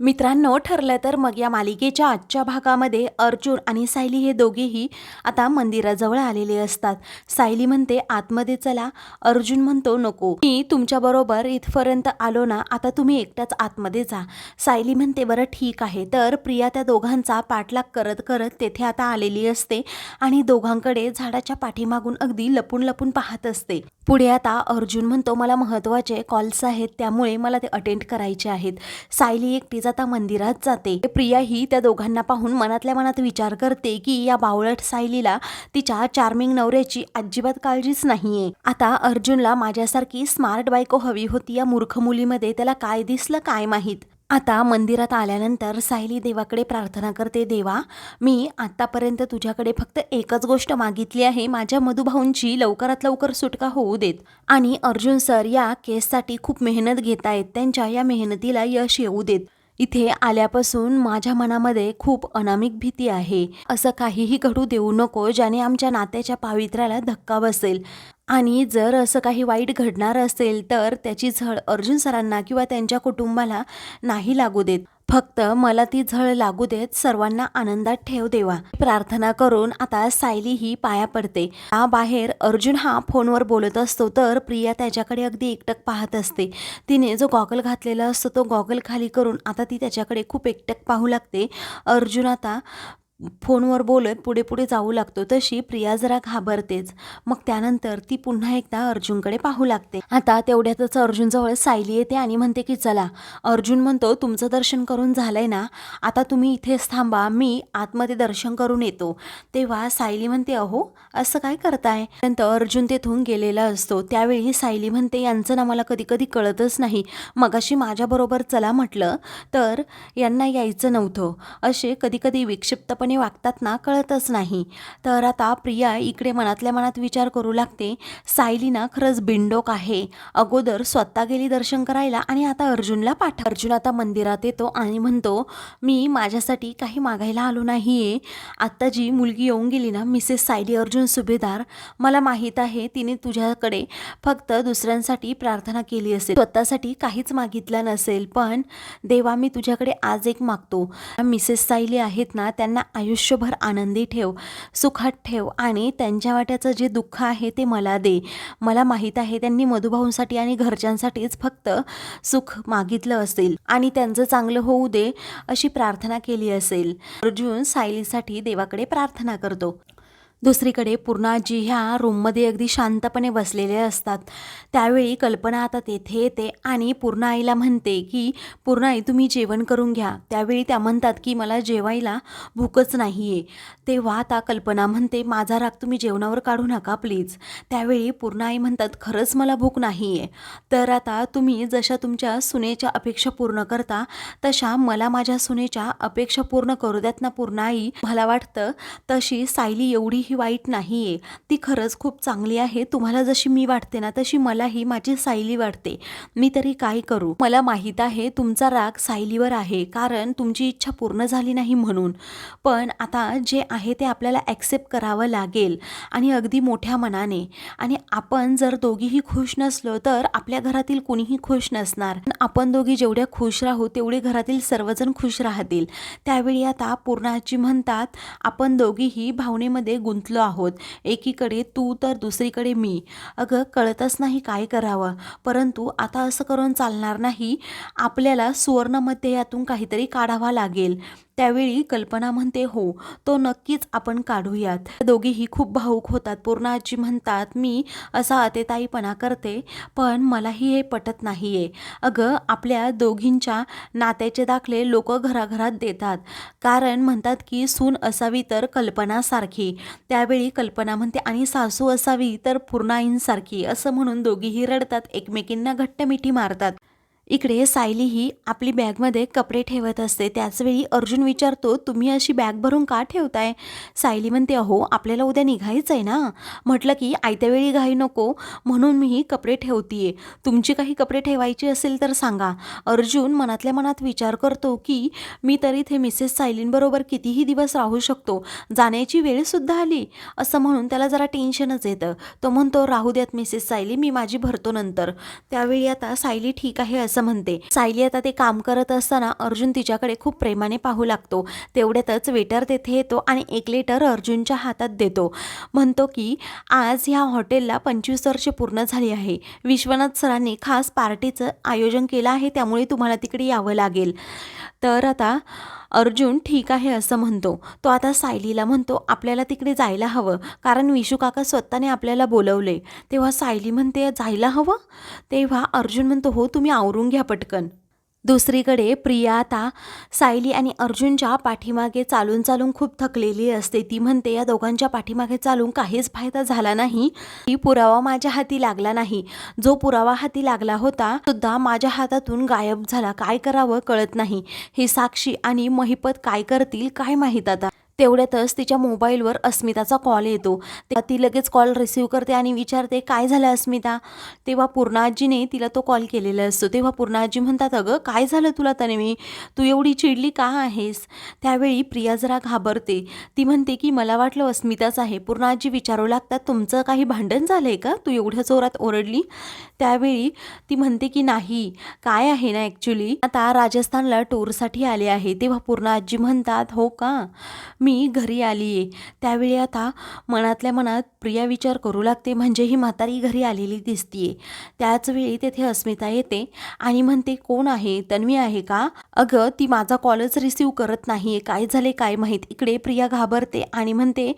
मित्रांनो ठरलं तर मग या मालिकेच्या आजच्या भागामध्ये अर्जुन आणि सायली हे दोघेही आता मंदिराजवळ आलेले असतात. सायली म्हणते आतमध्ये चला. अर्जुन म्हणतो नको. मी तुमच्याबरोबर इथपर्यंत आलो ना आता तुम्ही एकटाच आतमध्ये जा. सायली म्हणते बरं ठीक आहे. तर प्रिया त्या दोघांचा पाठलाग करत करत तेथे आता आलेली असते आणि दोघांकडे झाडाच्या पाठीमागून अगदी लपून लपून पाहत असते. पुढे आता अर्जुन म्हणतो मला महत्त्वाचे कॉल्स आहेत त्यामुळे मला ते अटेंड करायचे आहेत. सायली एकटीच आता मंदिरात जाते. प्रिया ही त्या दोघांना पाहून मनातल्या मनात विचार करते की या बावळट सायलीला तिच्या चार्मिंग नवऱ्याची अजिबात काळजीच नाहीये. आता अर्जुनला माझ्यासारखी स्मार्ट बायको हवी होती या मूर्ख मुलीमध्ये त्याला काय दिसलं काय माहीत. आता मंदिरात आल्यानंतर सायली देवाकडे प्रार्थना करते देवा मी आत्तापर्यंत तुझ्याकडे फक्त एकच गोष्ट मागितली आहे. माझ्या मधुभाऊंची लवकरात लवकर सुटका होऊ देत. आणि अर्जुन सर या केससाठी खूप मेहनत घेत आहेत त्यांच्या या मेहनतीला यश येऊ देत. इथे आल्यापासून माझ्या मनामध्ये खूप अनामिक भीती आहे. असं काहीही घडू देऊ नको ज्याने आमच्या नात्याच्या पावित्र्याला धक्का बसेल. आणि जर असं काही वाईट घडणार असेल तर त्याची झळ अर्जुन सरांना किंवा त्यांच्या कुटुंबाला नाही लागू देत. फक्त मला ती झळ लागू देत सर्वांना आनंदात ठेव देवा. प्रार्थना करून आता सायली ही पाया पडते. हा बाहेर अर्जुन हा फोनवर बोलत असतो तर प्रिया त्याच्याकडे अगदी एकटक पाहत असते. तिने जो गॉगल घातलेला असतो तो गॉगल खाली करून आता ती त्याच्याकडे खूप एकटक पाहू लागते. अर्जुन आता फोनवर बोलत पुढे पुढे जाऊ लागतो तशी प्रिया जरा घाबरतेच. मग त्यानंतर ती पुन्हा एकदा अर्जुनकडे पाहू लागते. आता तेवढ्यातच अर्जुनजवळ सायली येते आणि म्हणते की चला अर्जुन म्हणतो तुमचं दर्शन करून झालंय ना? आता तुम्ही इथेच थांबा मी आतमध्ये दर्शन करून येतो. तेव्हा सायली म्हणते अहो असं काय करताय? नंतर अर्जुन तेथून गेलेला असतो. त्यावेळी सायली म्हणते यांचं ना मला कधी कधी कळतच नाही. मगाशी माझ्याबरोबर चला म्हटलं तर यांना यायचं नव्हतं. असे कधी कधी विक्षिप्तपणे वागतात ना कळतच नाही. तर आता प्रिया इकडे मनातल्या मनात विचार करू लागते सायली ना खरंच बिंडोक आहे. अगोदर स्वतः गेली दर्शन करायला आणि आता अर्जुनला पाठ अर्जुन आता मंदिरात येतो आणि म्हणतो मी माझ्यासाठी काही मागायला आलो नाही आहे आत्ता जी मुलगी येऊन गेली ना मिसेस सायली अर्जुन सुभेदार मला माहीत आहे तिने तुझ्याकडे फक्त दुसऱ्यांसाठी प्रार्थना केली असेल. स्वतःसाठी काहीच मागितलं नसेल पण देवा मी तुझ्याकडे आज एक मागतो. मिसेस सायली आहेत ना त्यांना आयुष्यभर आनंदी ठेव सुखात ठेव आणि त्यांच्या वाट्याचं जे दुःख आहे ते मला दे. मला माहीत आहे त्यांनी मधुभाऊंसाठी आणि घरच्यांसाठीच फक्त सुख मागितलं असेल आणि त्यांचं चांगलं होऊ दे अशी प्रार्थना केली असेल. अर्जुन सायलीसाठी देवाकडे प्रार्थना करतो. दुसरीकडे पूर्णाजी ह्या रूममध्ये अगदी शांतपणे बसलेले असतात. त्यावेळी कल्पना आता तेथे येते आणि पूर्ण आईला म्हणते की पूर्ण आई तुम्ही जेवण करून घ्या. त्यावेळी त्या म्हणतात की मला जेवायला भूकच नाही आहे तेव्हा आता कल्पना म्हणते माझा राग तुम्ही जेवणावर काढू नका प्लीज. त्यावेळी पूर्ण आई म्हणतात खरंच मला भूक नाही आहे तर आता तुम्ही जशा तुमच्या सुनेच्या अपेक्षा पूर्ण करता तशा मला माझ्या सुनेच्या अपेक्षा पूर्ण करू द्यात ना पूर्ण आई मला वाटतं तशी सायली एवढी ही वाईट नाही आहे ती खरंच खूप चांगली आहे. तुम्हाला जशी मी वाटते ना तशी मलाही माझी सायली वाटते. मी तरी काय करू? मला माहीत आहे तुमचा राग सायलीवर आहे कारण तुमची इच्छा पूर्ण झाली नाही म्हणून. पण आता जे आहे ते आपल्याला ॲक्सेप्ट करावं लागेल आणि अगदी मोठ्या मनाने. आणि आपण जर दोघीही खुश नसलो तर आपल्या घरातील कोणीही खुश नसणार. आपण दोघी जेवढ्या खुश राहू तेवढे घरातील सर्वजण खुश राहतील. त्यावेळी आता पूर्णाजी म्हणतात आपण दोघीही भावनेमध्ये गुंतलो आहोत. एकीकडे तू तर दुसरीकडे मी. अगं कळतच नाही काय करावं. परंतु आता असं करून चालणार नाही. आपल्याला सुवर्णमध्ये यातून काहीतरी काढावा लागेल. त्यावेळी कल्पना म्हणते हो तो नक्कीच आपण काढूयात. दोघीही खूप भाऊक होतात. पूर्ण आजी म्हणतात मी असा अतेताईपणा करते पण मलाही हे पटत नाही आहे अगं आपल्या दोघींच्या नात्याचे दाखले लोक घराघरात देतात. कारण म्हणतात की सून असावी तर कल्पनासारखी त्यावेळी कल्पना म्हणते आणि सासू असावी तर पूर्णाईंसारखी असं म्हणून दोघीही रडतात एकमेकींना घट्ट मिठी मारतात. इकडे सायली ही आपली बॅगमध्ये कपडे ठेवत असते. त्याचवेळी अर्जुन विचारतो तुम्ही अशी बॅग भरून का ठेवताय? सायली म्हणते अहो आपल्याला उद्या निघायचं आहे ना. म्हटलं की आयत्यावेळी घाई नको म्हणून मी ही कपडे ठेवतीये. तुमची काही कपडे ठेवायची असेल तर सांगा. अर्जुन मनातल्या मनात विचार करतो की मी तर इथे मिसेस सायलींबरोबर कितीही दिवस राहू शकतो. जाण्याची वेळसुद्धा आली. असं म्हणून त्याला जरा टेन्शनच येतं. तो म्हणतो राहू द्यात मिसेस सायली मी माझी भरतो नंतर. त्यावेळी आता सायली ठीक आहे असं असं म्हणते. सायली आता ते काम करत असताना अर्जुन तिच्याकडे खूप प्रेमाने पाहू लागतो. तेवढ्यातच वेटर तेथे येतो आणि एक लेटर अर्जुनच्या हातात देतो. म्हणतो की आज ह्या हॉटेलला पंचवीस वर्षे पूर्ण झाली आहे. विश्वनाथ सरांनी खास पार्टीचं आयोजन केलं आहे त्यामुळे तुम्हाला तिकडे यावं लागेल. तर आता अर्जुन ठीक आहे असं म्हणतो. तो आता सायलीला म्हणतो आपल्याला तिकडे जायला हवं. कारण विशू काका स्वतःने आपल्याला बोलवले. तेव्हा सायली म्हणते जायला हवं? तेव्हा अर्जुन म्हणतो हो तुम्ही आवरून घ्या पटकन. दुसरीकडे प्रिया आता सायली आणि अर्जुनच्या पाठीमागे चालून चालून खूप थकलेली असते. ती म्हणते या दोघांच्या पाठीमागे चालून काहीच फायदा झाला नाही. की पुरावा माझ्या हाती लागला नाही. जो पुरावा हाती लागला होता सुद्धा माझ्या हातातून गायब झाला. काय करावं कळत नाही. हे साक्षी आणि महिपत काय करतील काय माहीत आता? तेवढ्यातच तिच्या मोबाईलवर अस्मिताचा कॉल येतो. तेव्हा ती लगेच कॉल रिसीव्ह करते आणि विचारते काय झालं अस्मिता? तेव्हा पूर्णाजीने तिला तो कॉल केलेला असतो. तेव्हा पूर्णाजी म्हणतात अगं काय झालं तुला तन्वी तू एवढी चिडली का आहेस? त्यावेळी प्रिया जरा घाबरते. ती म्हणते की मला वाटलं अस्मिताच आहे. पूर्णाजी विचारू लागतात तुमचं काही भांडण झालं आहे का? तू एवढ्या जोरात ओरडली? त्यावेळी ती म्हणते की नाही काय आहे ना ॲक्च्युली आता राजस्थानला टूरसाठी आले आहे. तेव्हा पूर्ण आजी म्हणतात हो का? मी घरी आली आहे त्यावेळी आता मनातल्या मनात प्रिया विचार करू लागते म्हणजे ही म्हातारी घरी आलेली दिसतीये. त्याचवेळी तेथे अस्मिता येते आणि म्हणते कोण आहे? तन्वी आहे का? अगं ती माझा कॉलच रिसीव करत नाही आहे काय झाले काय माहीत? इकडे प्रिया घाबरते आणि म्हणते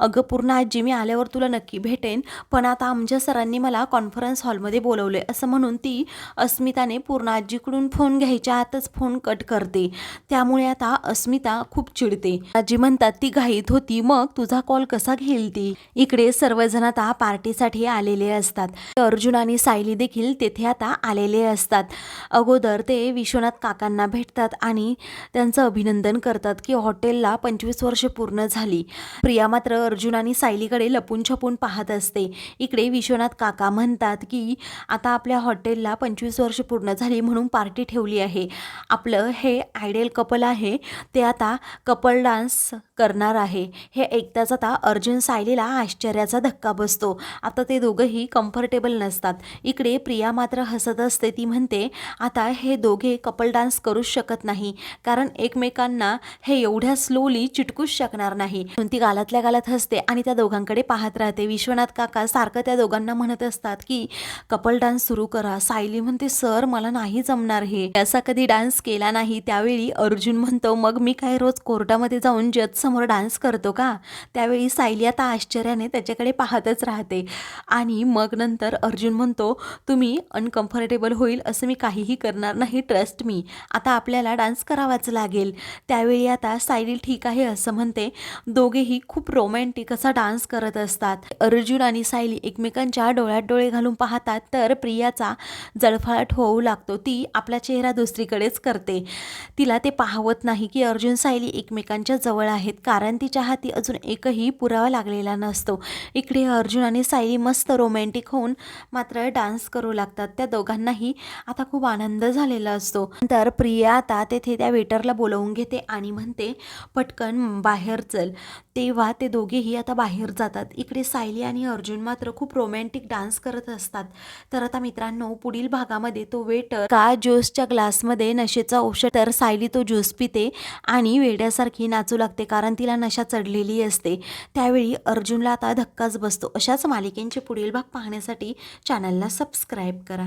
अगं पूर्ण आजी मी आल्यावर तुला नक्की भेटेन पण आता आमच्या सरांनी मला कॉन्फरन्स हॉलमध्ये बोलवले असं म्हणून ती अस्मिताने पूर्ण आजीकडून फोन घ्यायच्या आतच फोन कट करते. त्यामुळे आता अस्मिता खूप चिडते. आजी म्हणतात ती घाईत होती मग तुझा कॉल कसा घेईल ती? इकडे सर्वजण आता पार्टीसाठी आलेले असतात. अर्जुन आणि सायली देखील तेथे आता आलेले असतात. अगोदर ते विश्वनाथ काकांना भेटतात आणि त्यांचं अभिनंदन करतात की हॉटेलला पंचवीस वर्ष पूर्ण झाली. प्रिया मात्र अर्जुन आणि सायलीकडे लपून छपून पाहत असते. इकडे विश्वनाथ काका म्हणतात की आता आपल्या हॉटेलला पंचवीस वर्ष पूर्ण झाली म्हणून पार्टी ठेवली आहे. आपलं हे आयडियल कपल आहे. ते आता कपल डान्स करणार आहे. हे ऐकताच आता अर्जुन सायलीला आश्चर्याचा धक्का बसतो. आता ते दोघंही कम्फर्टेबल नसतात. इकडे प्रिया मात्र हसत असते. ती म्हणते आता हे दोघे कपल डान्स करू शकत नाही. कारण एकमेकांना हे एवढ्या स्लोली चिटकूच शकणार नाही. ती गालातल्या गालात हसते आणि त्या दोघांकडे पाहत राहते. विश्वनाथ काका सारखं त्या दोघांना म्हणत असतात की कपल डान्स सुरू करा. सायली म्हणते सर मला नाही जमणार हे. असा कधी डान्स केला नाही. त्यावेळी अर्जुन म्हणतो मग मी काय रोज कोर्टामध्ये जाऊन जज समोर डान्स करतो का? त्यावेळी सायली आता आश्चर्याने त्याच्याकडे पाहतच राहते. आणि मग नंतर अर्जुन म्हणतो तुम्ही अनकम्फर्टेबल होईल असं मी काहीही करणार नाही ट्रस्ट मी आता आपल्याला डान्स करावाच लागेल. त्यावेळी आता सायली ठीक आहे असं म्हणते. दोघेही खूप रोमॅन्टिक असा डान्स करत असतात. अर्जुन आणि सायली एकमेकांच्या डोळ्यात डोळे घालून पाहतात तर प्रियाचा जळफळाट होऊ लागतो. ती आपला चेहरा दुसरीकडेच करते. तिला ते पाहवत नाही की अर्जुन सायली एकमेकांच्या जवळ आहेत कारण तिच्या हाती अजून एकही पुरावा लागलेला नसतो. इकडे अर्जुन आणि सायली मस्त रोमॅन्टिक होऊन मात्र डान्स करू लागतात. त्या दोघांनाही आता खूप आनंद झालेला असतो. तर प्रिया आता तेथे त्या वेटरला बोलवून घेते आणि म्हणते पटकन बाहेर चल. तेव्हा ते दोघेही आता बाहेर जातात. इकडे सायली आणि अर्जुन मात्र खूप रोमॅन्टिक डान्स करत असतात. तर आता मित्रांनो पुढील भागामध्ये तो वेटर का ज्यूसच्या ग्लासमध्ये नशेचा औषध तर सायली तो ज्यूस पिते आणि वेड्यासारखी नाचू लागते कारण तिला नशा चढलेली असते. त्यावेळी अर्जुनला आता धक्काच बसतो. अशाच मालिकेंचे पुढील भाग पाहण्यासाठी चॅनलला सबस्क्राईब करा.